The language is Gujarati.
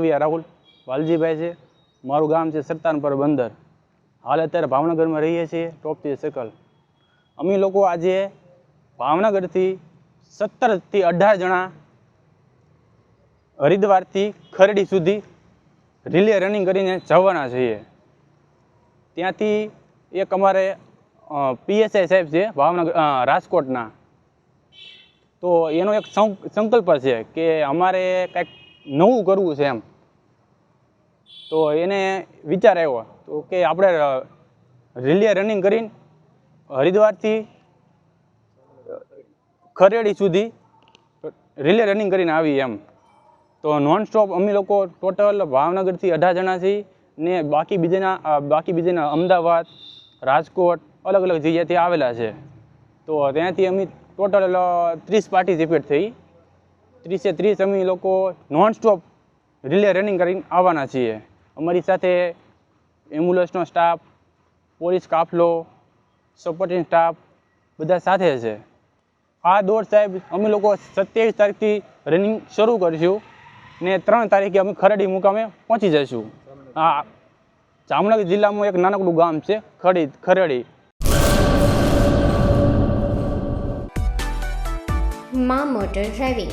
પટવિયા રાહુલ. વાલજીભાઈ છે, મારું ગામ છે સરતાનપર બંદર. હાલ અત્યારે ભાવનગરમાં રહીએ છીએ ટોપથી સર્કલ અમે લોકો આજે ભાવનગરથી સત્તરથી અઢાર જણા હરિદ્વારથી ખરડી સુધી રિલે રનિંગ કરીને જવાના છીએ. ત્યાંથી એક અમારે પીએસઆઈ સાહેબ છે, ભાવનગર રાજકોટના. તો એનો એક સંકલ્પ છે કે અમારે કંઈક નવું કરવું છે એમ. તો એને વિચાર આવ્યો, તો કે આપણે રિલે રનિંગ કરીને હરિદ્વારથી ખરેડી સુધી રિલે રનિંગ કરીને આવી એમ. તો નોન સ્ટોપ અમે લોકો ટોટલ ભાવનગરથી અઢાર જણા છીએ ને બાકી બીજાના બાકી બીજાના અમદાવાદ, રાજકોટ અલગ અલગ જગ્યાથી આવેલા છે. તો ત્યાંથી અમે ટોટલ ત્રીસ પાર્ટિસિપેટ થઈ. ત્રીસે ત્રીસ અમે લોકો નોન સ્ટોપ રિલે રનિંગ કરીને આવવાના છીએ. અમારી સાથે એમ્બ્યુલન્સનો સ્ટાફ પોલીસ કાફલો સપોર્ટિંગ સ્ટાફ બધા સાથે છે. આ દોડ સાહેબ અમે લોકો સત્યાવીસ તારીખથી રનિંગ શરૂ કરીશું ને ત્રણ તારીખે અમે ખરડી મુકામે પહોંચી જઈશું. હા જામનગર જિલ્લામાં એક નાનકડું ગામ છે, ખડી, ખરડી. માં motor driving.